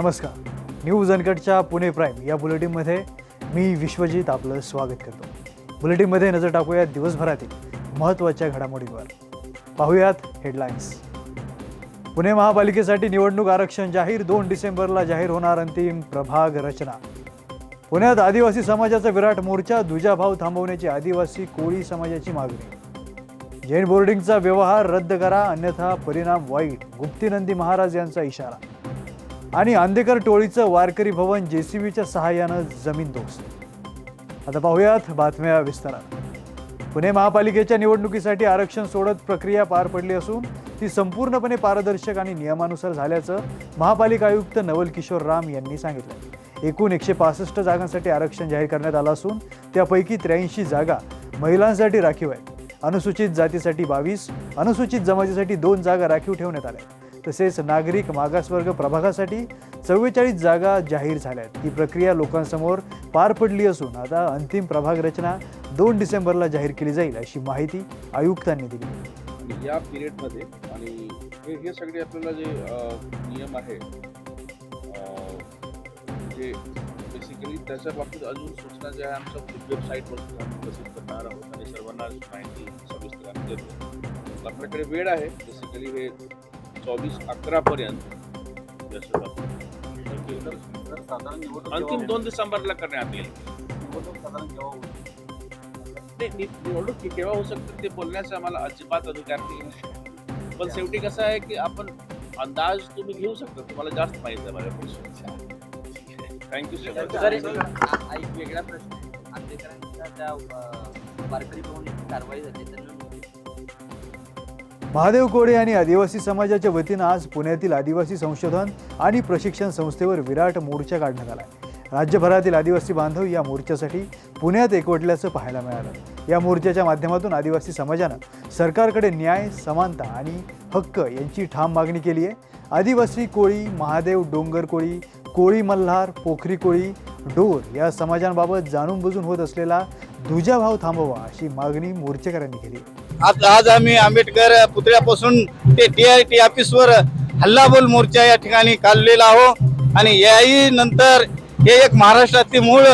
नमस्कार. News अनकटच्या Pune prime या बुलेटिनमध्ये मी विश्वजित आपलं स्वागत करतो. बुलेटिनमध्ये नजर टाकूयात दिवसभरातील महत्त्वाच्या घडामोडींवर. पाहूयात हेडलाईन्स पुणे महापालिकेसाठी निवडणूक आरक्षण जाहीर दोन डिसेंबरला जाहीर होणार अंतिम प्रभाग रचना. पुण्यात आदिवासी समाजाचा विराट मोर्चा दुजाभाव थांबवण्याची आदिवासी कोळी समाजाची मागणी. जैन बोर्डिंगचा व्यवहार रद्द करा अन्यथा परिणाम वाईट गुप्तीनंदी महाराज यांचा इशारा. आणि आंदेकर टोळीचं वारकरी भवन जेसीबीच्या सहाय्यानं जमीन दोस्त. आता पाहूयात बातम्या विस्तारात. पुणे महापालिकेच्या निवडणुकीसाठी आरक्षण सोडत प्रक्रिया पार पडली असून ती संपूर्णपणे पारदर्शक आणि नियमानुसार झाल्याचं महापालिका आयुक्त नवल किशोर राम यांनी सांगितलं. एकूण एकशे पासष्ट जागांसाठी आरक्षण जाहीर करण्यात आलं असून त्यापैकी त्र्याऐंशी जागा महिलांसाठी राखीव आहेत. अनुसूचित जातीसाठी बावीस अनुसूचित जमातीसाठी दोन जागा राखीव ठेवण्यात आल्या. आहेत. तसेच नागरिक मागासवर्ग प्रभागासाठी चव्वेचाळीस जागा जाहीर झाल्या आहेत ही प्रक्रिया लोकांसमोर पार पडली असून आता अंतिम प्रभाग रचना दोन डिसेंबरला जाहीर केली जाईल अशी माहिती आयुक्तांनी दिली. या पिरियडमध्ये आणि हे हे सगळे आपल्याला जे नियम आहे जे बेसिकली त्याच्या बाबतीत अजून सूचना ज्या आहे आमच्या वेबसाईटवर सुद्धा प्रसिद्ध करणार आहोत आणि सर्वांना माहिती सविस्तर आपल्याकडे वेळ आहे बेसिकली हे चोवीस अकरापर्यंत जसं अंतिम दोन डिसेंबरला करण्यात येईल. नाही, निवडणूक की- केव्हा होऊ शकते ते बोलण्याचा आम्हाला अजिबात अधिकार नाही. पण शेवटी कसं आहे की आपण अंदाज तुम्ही घेऊ शकता. तुम्हाला जास्त माहिती आहे माझ्यापेक्षा. थँक्यू सर एक वेगळा प्रश्न आंबेडकरांच्या त्या वारकरी भवनाची कारवाई झाली त्यांना महादेव कोडे आणि आदिवासी समाजाच्या वतीनं आज पुण्यातील आदिवासी संशोधन आणि प्रशिक्षण संस्थेवर विराट मोर्चा काढण्यात आला राज्यभरातील आदिवासी बांधव या मोर्चासाठी पुण्यात एकवटल्याचं पाहायला मिळालं. या मोर्चाच्या माध्यमातून आदिवासी समाजानं सरकारकडे न्याय समानता आणि हक्क यांची ठाम मागणी केली आहे. आदिवासी कोळी महादेव डोंगर कोळी कोळी मल्हार पोखरी कोळी डोर या समाजांबाबत जाणून बुजून होत असलेला दुजाभाव थांबवा अशी मागणी मोर्चेकऱ्यांनी केली आहे. आज आज आम्ही आंबेडकर पुतळ्यापासून ते टी आय टी ऑफिसवर हल्लाबोल मोर्चा या ठिकाणी काढलेला आहो. आणि याही नंतर हे एक महाराष्ट्रातली मूळ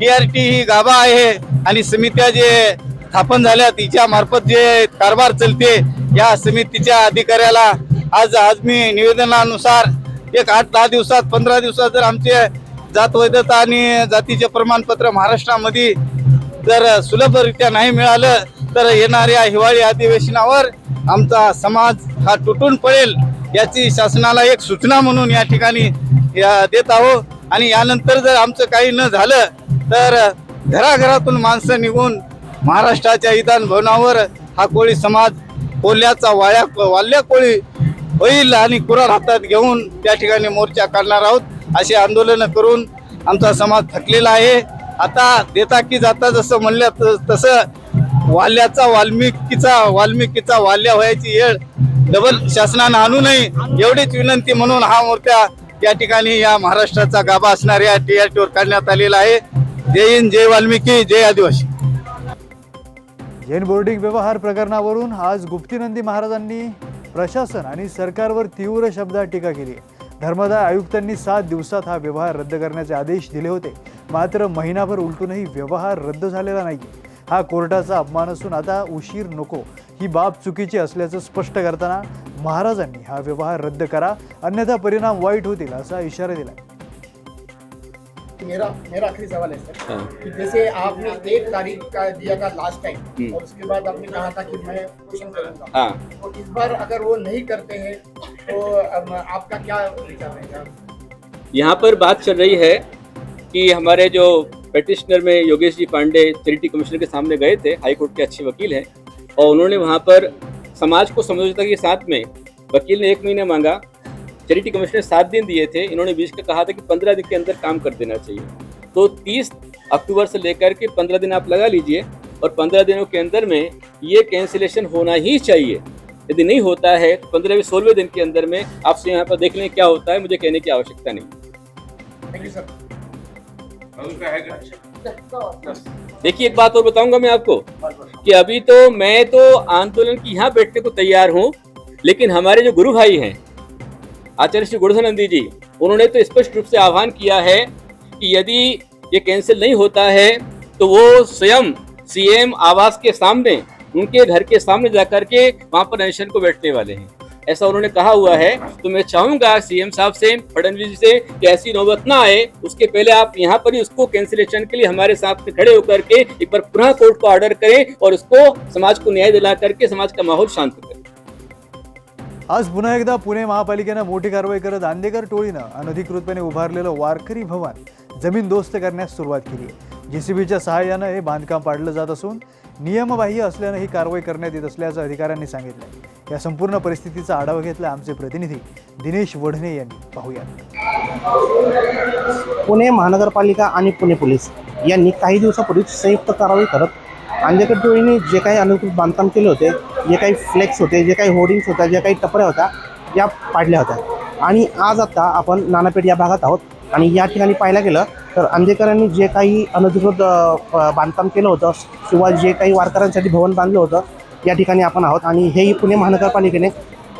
टी आर टी ही गाभा आहे. आणि समित्या जे स्थापन झाल्या तिच्या मार्फत जे कारभार चलते या समितीच्या अधिकाऱ्याला आज आज मी निवेदनानुसार एक आठ दहा दिवसात पंधरा दिवसात जर आमचे जात वैधता आणि जातीचे प्रमाणपत्र महाराष्ट्रामध्ये जर सुलभरित्या नाही मिळालं तर येणाऱ्या हिवाळी अधिवेशनावर आमचा समाज हा तुटून पडेल याची शासनाला एक सूचना म्हणून या ठिकाणी या देत आहो आणि यानंतर जर आमचं काही न झालं तर घराघरातून माणसं निघून महाराष्ट्राच्या विधान भवनावर हा कोळी समाज कोल्ह्याचा वाळ्या वाल्या कोळी होईल आणि कुरार हातात घेऊन त्या ठिकाणी मोर्चा काढणार आहोत असे आंदोलनं करून आमचा समाज थकलेला आहे. आता देता की जाता जसं म्हणलं तसं वाल्याचा वाल्मिकीचा वाल्मिकीचा वाल्या व्हायची येळ डबल शासनानं आणू नये एवढीच विनंती म्हणून हा मोर्चा या ठिकाणी या महाराष्ट्राचा गाभा असणाऱ्या टी आर टीवर काढण्यात आलेला आहे. जय हिंद जय वाल्मिकी जय आदिवासी. जैन बोर्डिंग व्यवहार प्रकरणावरून आज गुप्तीनंदी महाराजांनी प्रशासन आणि सरकारवर तीव्र शब्दात टीका केली. धर्मदाय आयुक्तांनी सात दिवसात हा व्यवहार रद्द करण्याचे आदेश दिले होते. मात्र महिनाभर उलटूनही व्यवहार रद्द झालेला नाही हा कोर्टाचा अपमान असून आता उशीर नको. ही बाब चुकीची असल्याचं स्पष्ट करताना महाराजांनी हा व्यवहार रद्द करा अन्यथा परिणाम वाईट होतील असा इशारा दिला मेरा मेरा आखिरी सवाल है सर कि जैसे आपने एक तारीख का दिया था लास्ट टाइम और उसके बाद आपने कहा था कि मैं क्वेश्चन करूंगा हाँ। तो इस बार अगर वो नहीं करते हैं तो अब आपका क्या विचार रहेगा यहाँ पर बात चल रही है कि हमारे जो पेटिशनर में योगेश जी पांडे चैरिटी कमिश्नर के सामने गए थे हाईकोर्ट के अच्छे वकील हैं, और उन्होंने वहाँ पर समाज को समझौता के साथ में वकील ने एक महीना मांगा। चैरिटी कमिश्नर सात दिन दिए थे, इन्होंने बीच का कहा था कि पंद्रह दिन के अंदर काम कर देना चाहिए। तो तीस अक्टूबर से लेकर के पंद्रह दिन आप लगा लीजिए, और पंद्रह दिनों के अंदर में ये कैंसिलेशन होना ही चाहिए। यदि नहीं होता है तो पंद्रहवें, सोलहवें दिन के अंदर में आपसे यहाँ पर देख लें क्या होता है, मुझे कहने की आवश्यकता नहीं। थैंक यू सर देखिए, एक बात और बताऊँगा मैं आपको कि अभी तो मैं तो आंदोलन की यहाँ बैठने को तैयार हूँ, लेकिन हमारे जो गुरु भाई हैं, आचार्य श्री गुरुधानंदी जी, उन्होंने तो स्पष्ट रूप से आह्वान किया है कि यदि ये कैंसिल नहीं होता है तो वो स्वयं सीएम आवास के सामने, उनके घर के सामने जाकर के वहाँ पर अनशन को बैठने वाले हैं। ऐसा उन्होंने कहा हुआ है। तो मैं चाहूंगा सीएम साहब से फडनवीस जी से कि ऐसी नौबत ना आए। उसके पहले आप यहाँ पर ही उसको कैंसिलेशन के लिए हमारे साथ खड़े होकर के एक बार पुनः कोर्ट को ऑर्डर करें और उसको समाज को न्याय दिला करके समाज का माहौल शांत करें। आज पुन्हा एकदा पुणे महापालिकेनं मोठी कारवाई करत आंदेकर टोळीनं अनधिकृतपणे उभारलेलं वारकरी भवन जमीन दोस्त करण्यास सुरुवात केली आहे. जेसीबीच्या सहाय्यानं हे बांधकाम पाडलं जात असून नियमबाह्य असल्यानं ही कारवाई करण्यात येत असल्याचं अधिकाऱ्यांनी सांगितलं. या संपूर्ण परिस्थितीचा आढावा घेतला आमचे प्रतिनिधी दिनेश वढणे यांनी. पाहूया पुणे महानगरपालिका आणि पुणे पोलीस यांनी काही दिवसापूर्वीच संयुक्त कारवाई करत अंधेकड टोळीने जे काही अनुकूल बांधकाम केले होते जे काही फ्लेक्स होते जे काही होर्डिंग्स होत्या जे काही टपऱ्या होत्या या पाडल्या होत्या. आणि आज आता आपण नानापेठ या भागात आहोत आणि या ठिकाणी पाहायला गेलं तर अंधेकरांनी जे काही अनधिकृत प- बांधकाम केलं होतं किंवा जे काही वारकऱ्यांसाठी भवन बांधलं होतं या ठिकाणी आपण आहोत आणि हेही पुणे महानगरपालिकेने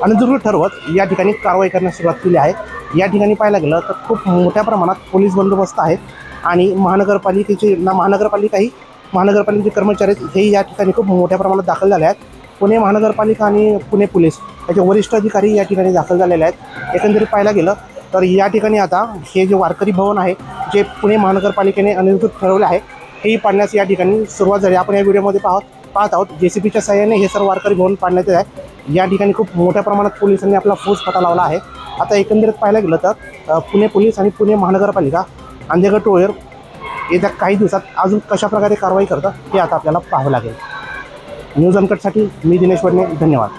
अनधिकृत ठरवत या ठिकाणी कारवाई करण्यास सुरुवात केली आहे. या ठिकाणी पाहायला गेलं तर खूप मोठ्या प्रमाणात पोलीस बंदोबस्त आहे आणि महानगरपालिकेचे ना महानगरपालिकाही महानगरपालिकेचे कर्मचारी आहेत, हे या ठिकाणी खूप मोठ्या प्रमाणात दाखल झाले आहेत. पुणे महानगरपालिका आणि पुणे पोलीस याचे वरिष्ठ अधिकारी या ठिकाणी दाखल झालेले आहेत. एकंदरीत पाहायला गेलं तर या ठिकाणी आता हे जे वारकरी भवन आहे जे पुणे महानगरपालिकेने अनिर्कृत ठरवले आहे हेही पाडण्यास या ठिकाणी सुरुवात झाली आपण या व्हिडिओमध्ये पाहत पाहत आहोत जे सी पीच्या सहाय्याने हे सर्व वारकरी भवन पाडण्यात येत आहे. या ठिकाणी खूप मोठ्या प्रमाणात पोलिसांनी आपला फौज पटा लावला आहे. आता एकंदरीत पाहायला गेलं तर पुणे पोलीस आणि पुणे महानगरपालिका अंधेगड टोळेर येत्या काही दिवसात अजून कशा प्रकारे कारवाई करतं हे आता आपल्याला पाहावं लागेल. न्यूज अनकटसाठी मी दिनेश वडणे धन्यवाद.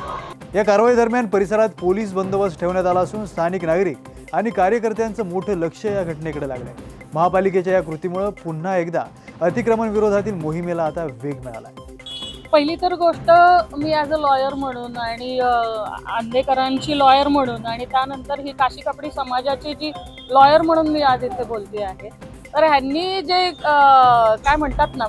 या कारवाई दरम्यान परिसरात पोलीस बंदोबस्त ठेवण्यात आला असून स्थानिक नागरिक आणि कार्यकर्त्यांचं मोठं लक्ष या घटनेकडे लागलंय. महापालिकेच्या या कृतीमुळं पुन्हा एकदा अतिक्रमण विरोधातील मोहिमेला आता वेग मिळाला आहे पहिली तर गोष्ट मी ॲज अ लॉयर म्हणून आणि आंदेकरांची लॉयर म्हणून आणि त्यानंतर ही काशी कापडी समाजाची जी लॉयर म्हणून मी आज इथे बोलते आहे. तर ह्यांनी जे काय म्हणतात ना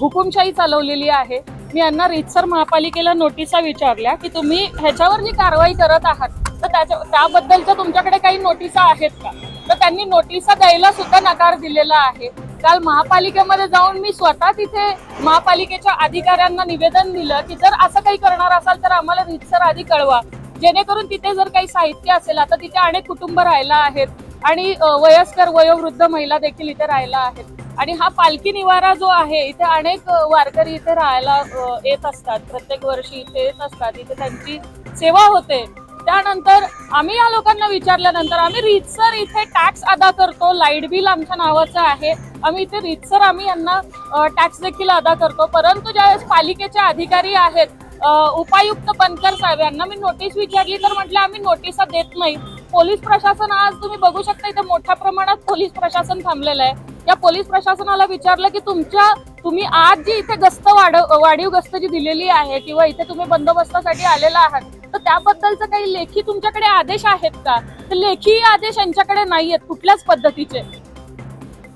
हुकुमशाही चालवलेली आहे मी यांना रीतसर महापालिकेला नोटिसा विचारल्या की तुम्ही ह्याच्यावर जी कारवाई करत आहात तर त्याच्या त्याबद्दलच्या तुमच्याकडे काही नोटिसा आहेत का? तर त्यांनी नोटिसा द्यायला सुद्धा नकार दिलेला आहे. काल महापालिकेमध्ये जाऊन मी स्वतः तिथे महापालिकेच्या अधिकाऱ्यांना निवेदन दिलं की जर असं काही करणार असाल तर आम्हाला रितसर आधी कळवा. जेणेकरून तिथे जर काही साहित्य असेल आता तिथे अनेक कुटुंब राहिला आहेत. आणि वयस्कर वयोवृद्ध महिला देखील इथे राहिला आहेत. आणि हा पालखी निवारा जो आहे इथे अनेक वारकरी इथे राहायला येत असतात. प्रत्येक वर्षी इथे येत असतात. इथे त्यांची सेवा होते. त्यानंतर आम्ही या लोकांना विचारल्यानंतर आम्ही रीतसर इथे टॅक्स अदा करतो. लाइट बिल आमच्या नावाचं आहे. आम्ही इथे रीतसर आम्ही यांना टॅक्स देखील अदा करतो. परंतु ज्यावेळेस पालिकेचे अधिकारी आहेत उपायुक्त बनकर साहेब यांना मी नोटीस विचारली तर म्हटलं आम्ही नोटिसा देत नाही. पोलीस प्रशासन आज तुम्ही बघू शकता इथे मोठ्या प्रमाणात पोलीस प्रशासन थांबलेलं आहे. या पोलीस प्रशासनाला विचारलं की तुमच्या तुम्ही आज जी इथे गस्त वाढव वाढीव गस्त जी दिलेली आहे किंवा इथे तुम्ही बंदोबस्तासाठी आलेला आहात तर त्याबद्दलचं काही लेखी तुमच्याकडे आदेश आहेत का? तर लेखी आदेश यांच्याकडे नाही आहेत कुठल्याच पद्धतीचे.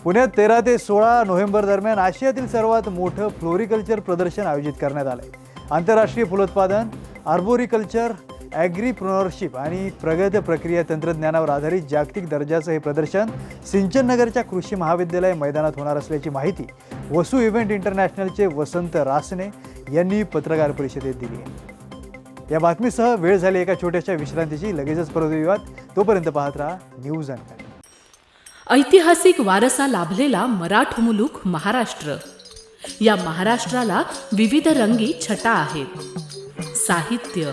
पुण्यात तेरा ते सोळा नोव्हेंबर दरम्यान आशियातील सर्वात मोठं फ्लोरिकल्चर प्रदर्शन आयोजित करण्यात आलं आहे आंतरराष्ट्रीय फुलोत्पादन आर्बोरिकल्चर ॲग्रीप्रोनरशिप आणि प्रगत प्रक्रिया तंत्रज्ञानावर आधारित जागतिक दर्जाचं हे प्रदर्शन सिंचन नगरच्या कृषी महाविद्यालय मैदानात होणार असल्याची माहिती वसू इव्हेंट इंटरनॅशनलचे वसंत रासने यांनी पत्रकार परिषदेत दिली आहे. या बातमीसह वेळ झाली एका छोट्याशा विश्रांतीची. लगेचच परत येऊयात. तोपर्यंत पाहत राहा न्यूज अँड ऐतिहासिक वारसा लाभलेला मराठ मुलूक महाराष्ट्र. या महाराष्ट्राला विविध रंगी छटा आहेत. साहित्य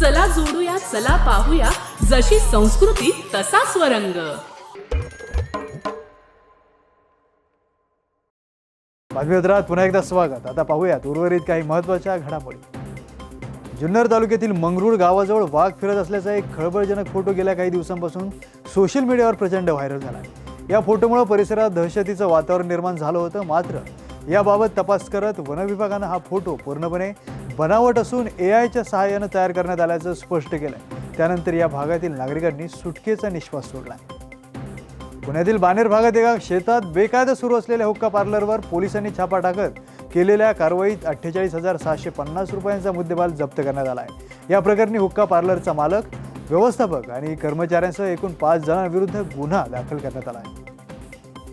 चला जोडूया चला पाहूया. जशी संस्कृती तसा स्वरंग. बातमीपत्रात पुन्हा एकदा स्वागत. आता पाहूयात उर्वरित काही महत्त्वाच्या घडामोडी. जुन्नर तालुक्यातील मंगरूळ गावाजवळ वाघ फिरत असल्याचा एक खळबळजनक फोटो गेल्या काही दिवसांपासून सोशल मीडियावर प्रचंड व्हायरल झाला आहे. या फोटोमुळे परिसरात दहशतीचं वातावरण निर्माण झालं होतं मात्र याबाबत तपास करत वनविभागानं हा फोटो पूर्णपणे बनावट असून ए आयच्या सहाय्यानं तयार करण्यात आल्याचं स्पष्ट केलं त्यानंतर या भागातील नागरिकांनी सुटकेचा निश्वास सोडला पुण्यातील बानेर भागात एका शेतात बेकायदा सुरू असलेल्या हुक्का पार्लरवर पोलिसांनी छापा टाकत केलेल्या कारवाईत अठ्ठेचाळीस हजार सहाशे पन्नास रुपयांचा मुद्देमाल जप्त करण्यात आला आहे या प्रकरणी हुक्का पार्लरचा मालक व्यवस्थापक आणि कर्मचाऱ्यांसह एकूण पाच जणांविरुद्ध गुन्हा दाखल करण्यात आला आहे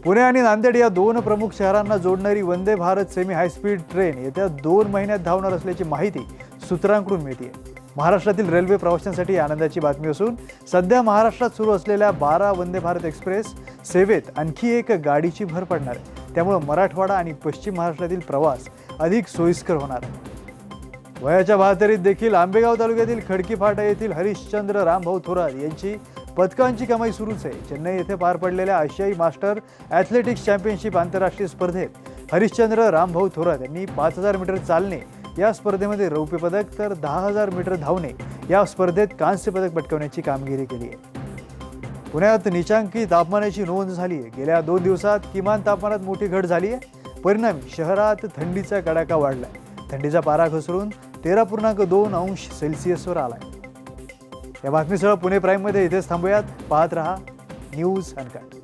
पुणे आणि नांदेड या दोन प्रमुख शहरांना जोडणारी Vande Bharat semi high speed train येत्या दोन महिन्यात धावणार असल्याची माहिती सूत्रांकडून मिळते महाराष्ट्रातील रेल्वे प्रवाशांसाठी आनंदाची बातमी असून सध्या महाराष्ट्रात सुरू असलेल्या बारा वंदे भारत एक्सप्रेस सेवेत आणखी एक गाडीची भर पडणार आहे. त्यामुळे मराठवाडा आणि पश्चिम महाराष्ट्रातील प्रवास अधिक सोयीस्कर होणार आहे. वयाच्या बहात्तरीत देखील आंबेगाव तालुक्यातील खडकी फाटा येथील हरिश्चंद्र रामभाऊ थोरात यांची पदकांची कमाई सुरूच आहे. चेन्नई येथे पार पडलेल्या आशियाई मास्टर ॲथलेटिक्स चॅम्पियनशिप आंतरराष्ट्रीय स्पर्धेत हरिश्चंद्र रामभाऊ थोरात यांनी पाच हजार मीटर चालणे या स्पर्धेमध्ये रौप्य पदक तर दहा हजार मीटर धावणे या स्पर्धेत कांस्य पदक पटकावण्याची कामगिरी केली आहे. पुण्यात निचांकी तापमानाची नोंद झाली आहे. गेल्या दोन दिवसात किमान तापमानात मोठी घट झाली आहे. परिणामी शहरात थंडीचा कडाका वाढला आहे थंडीचा पारा घसरून तेरा पूर्णांक दोन अंश सेल्सिअसवर आला आहे या बातमीसह पुणे प्राईममध्ये इथेच थांबूयात. पाहत रहा न्यूज अनकट